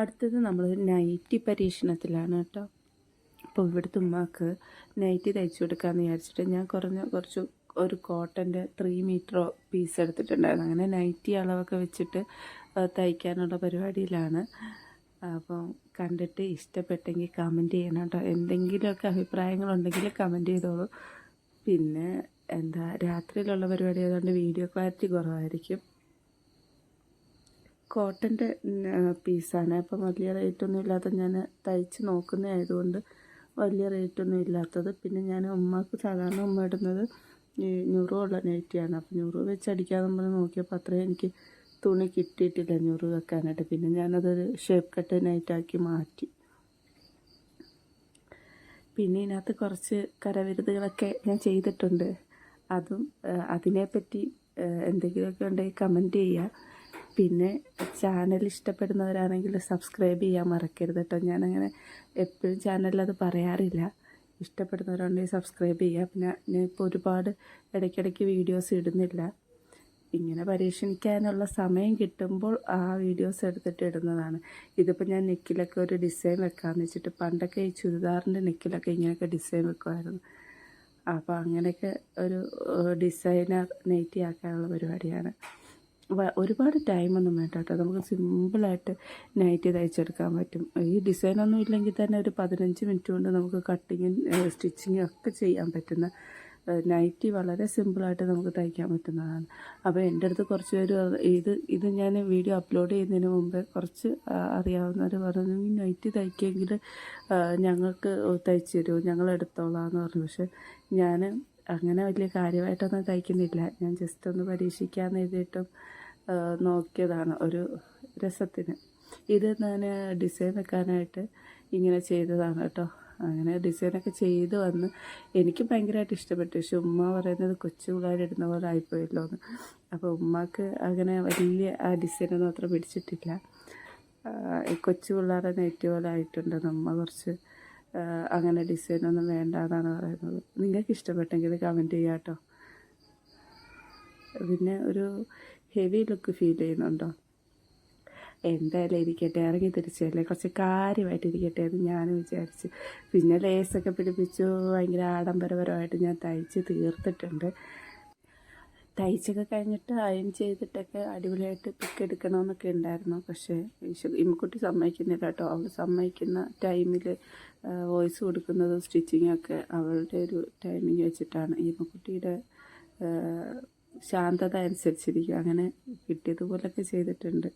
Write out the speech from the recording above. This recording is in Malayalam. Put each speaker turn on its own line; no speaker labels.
അടുത്തത് നമ്മൾ നൈറ്റി പരീക്ഷണത്തിലാണ് കേട്ടോ. അപ്പോൾ ഇവിടുത്തെ ഉമ്മാക്ക് നൈറ്റി തയ്ച്ചു കൊടുക്കാമെന്ന് വിചാരിച്ചിട്ട് ഞാൻ കുറഞ്ഞ കുറച്ച് ഒരു കോട്ടന്റെ ത്രീ മീറ്ററോ പീസ് എടുത്തിട്ടുണ്ടായിരുന്നു. അങ്ങനെ നൈറ്റി അളവൊക്കെ വെച്ചിട്ട് തയ്ക്കാനുള്ള പരിപാടിയിലാണ്. അപ്പോൾ കണ്ടിട്ട് ഇഷ്ടപ്പെട്ടെങ്കിൽ കമന്റ് ചെയ്യണം കേട്ടോ. എന്തെങ്കിലുമൊക്കെ അഭിപ്രായങ്ങളുണ്ടെങ്കിൽ കമന്റ് ചെയ്തോളൂ. പിന്നെ എന്താ രാത്രിയിലുള്ള പരിപാടി ആയതുകൊണ്ട് വീഡിയോ ക്ലാരിറ്റി കുറവായിരിക്കും. കോട്ടന്റെ പീസാണ്. അപ്പം വലിയ റേറ്റൊന്നും ഇല്ലാത്ത ഞാൻ തയ്ച്ച് നോക്കുന്നതായതുകൊണ്ട് വലിയ റേറ്റൊന്നും ഇല്ലാത്തത്. പിന്നെ ഞാൻ ഉമ്മക്ക് സാധാരണ ഉമ്മ ഇടുന്നത് ഈ ഞുറുള്ള നൈറ്റിയാണ്. അപ്പം ഞുറു വെച്ച് അടിക്കാൻ നമ്മൾ നോക്കിയപ്പോൾ അത്രയും എനിക്ക് തുണി കിട്ടിയിട്ടില്ല ഞുറു വെക്കാനായിട്ട്. പിന്നെ ഞാനതൊരു ഷേപ്പ് കട്ട് നൈറ്റാക്കി മാറ്റി. പിന്നെ ഇതിനകത്ത് കുറച്ച് കരവിരുതുകളൊക്കെ ഞാൻ ചെയ്തിട്ടുണ്ട്. അതും അതിനെപ്പറ്റി എന്തെങ്കിലുമൊക്കെ ഉണ്ടെങ്കിൽ കമന്റ് ചെയ്യുക പിന്നെ ചാനൽ ഇഷ്ടപ്പെടുന്നവരാണെങ്കിൽ സബ്സ്ക്രൈബ് ചെയ്യാൻ മറക്കരുത് കേട്ടോ ഞാനങ്ങനെ എപ്പോഴും ചാനലിൽ അത് പറയാറില്ല. ഇഷ്ടപ്പെടുന്നവരുണ്ടെങ്കിൽ സബ്സ്ക്രൈബ് ചെയ്യുക പിന്നെ ഞാൻ ഇപ്പോൾ ഒരുപാട് ഇടയ്ക്കിടയ്ക്ക് വീഡിയോസ് ഇടുന്നില്ല. ഇങ്ങനെ പരീക്ഷിക്കാനുള്ള സമയം കിട്ടുമ്പോൾ ആ വീഡിയോസ് എടുത്തിട്ട് ഇടുന്നതാണ്. ഇതിപ്പോൾ ഞാൻ നെക്കിലൊക്കെ ഒരു ഡിസൈൻ വെക്കാമെന്ന് വെച്ചിട്ട് പണ്ടൊക്കെ ഈ ചുരിദാറിന്റെ നെക്കിലൊക്കെ ഇങ്ങനെയൊക്കെ ഡിസൈൻ വെക്കുമായിരുന്നു അപ്പോൾ അങ്ങനെയൊക്കെ ഒരു ഡിസൈനർ നെയ്റ്റി ആക്കാനുള്ള പരിപാടിയാണ്. ഒരുപാട് ടൈമൊന്നും വേണ്ട കേട്ടോ നമുക്ക് സിമ്പിളായിട്ട് നൈറ്റ് തയ്ച്ചെടുക്കാൻ പറ്റും. ഈ ഡിസൈനൊന്നും ഇല്ലെങ്കിൽ തന്നെ ഒരു പതിനഞ്ച് മിനിറ്റ് കൊണ്ട് നമുക്ക് കട്ടിങ്ങും സ്റ്റിച്ചിങ്ങും ഒക്കെ ചെയ്യാൻ പറ്റുന്ന നൈറ്റി വളരെ സിമ്പിളായിട്ട് നമുക്ക് തയ്ക്കാൻ പറ്റുന്നതാണ്. അപ്പോൾ എന്റെ അടുത്ത് കുറച്ച് പേര് ഇത് ഇത് ഞാൻ വീഡിയോ അപ്ലോഡ് ചെയ്യുന്നതിന് മുമ്പേ കുറച്ച് അറിയാവുന്നവർ പറഞ്ഞു ഈ നൈറ്റി തയ്ക്കുമെങ്കിൽ ഞങ്ങൾക്ക് തയ്ച്ചു തരുമോ ഞങ്ങൾ എടുത്തോളാം എന്ന് പറഞ്ഞു. പക്ഷെ ഞാൻ അങ്ങനെ വലിയ കാര്യമായിട്ടൊന്നും തയ്ക്കുന്നില്ല. ഞാൻ ജസ്റ്റ് ഒന്ന് പരീക്ഷിക്കാമെന്ന് എഴുതിയിട്ടും നോക്കിയതാണ് ഒരു രസത്തിന്. ഇത് ഞാൻ ഡിസൈൻ വെക്കാനായിട്ട് ഇങ്ങനെ ചെയ്തതാണ് കേട്ടോ. അങ്ങനെ ഡിസൈനൊക്കെ ചെയ്ത് വന്ന് എനിക്ക് ഭയങ്കരമായിട്ട് ഇഷ്ടപ്പെട്ടു. പക്ഷെ ഉമ്മ പറയുന്നത് കൊച്ചു പിള്ളേരിടുന്ന പോലെ ആയിപ്പോയല്ലോ എന്ന്. അപ്പോൾ ഉമ്മക്ക് അങ്ങനെ വലിയ ആ ഡിസൈനൊന്നും അത്ര പിടിച്ചിട്ടില്ല. കൊച്ചു പിള്ളേരെ നെറ്റ് പോലെ ആയിട്ടുണ്ട് നമ്മ കുറച്ച് അങ്ങനെ ഡിസൈനൊന്നും വേണ്ട എന്നാണ് പറയുന്നത്. നിങ്ങൾക്ക് ഇഷ്ടപ്പെട്ടെങ്കിൽ കമന്റ് ചെയ്യാം കേട്ടോ പിന്നെ ഒരു ഹെവി ലുക്ക് ഫീൽ ചെയ്യുന്നുണ്ടോ? എന്തായാലും ഇരിക്കട്ടെ ഇറങ്ങി തിരിച്ചല്ലേ? കുറച്ച് കാര്യമായിട്ട് ഇരിക്കട്ടെ എന്ന് ഞാൻ വിചാരിച്ചു. പിന്നെ ലേസൊക്കെ പിടിപ്പിച്ചു. ഭയങ്കര ആഡംബരപരമായിട്ട് ഞാൻ തയ്ച്ച് തീർത്തിട്ടുണ്ട്. തയ്ച്ചൊക്കെ കഴിഞ്ഞിട്ട് അയൺ ചെയ്തിട്ടൊക്കെ അടിപൊളിയായിട്ട് പിക്ക് എടുക്കണമെന്നൊക്കെ ഉണ്ടായിരുന്നു. പക്ഷേ ഇമ്മക്കുട്ടി സമ്മതിക്കുന്നില്ല കേട്ടോ. അവൾ സമ്മതിക്കുന്ന ടൈമിൽ വോയിസ് കൊടുക്കുന്നതും സ്റ്റിച്ചിങ്ങൊക്കെ അവളുടെ ഒരു ടൈമിങ് വെച്ചിട്ടാണ് ഇമ്മക്കുട്ടിയുടെ ശാന്തത അനുസരിച്ചിരിക്കും. അങ്ങനെ കിട്ടിയതുപോലൊക്കെ ചെയ്തിട്ടുണ്ട്.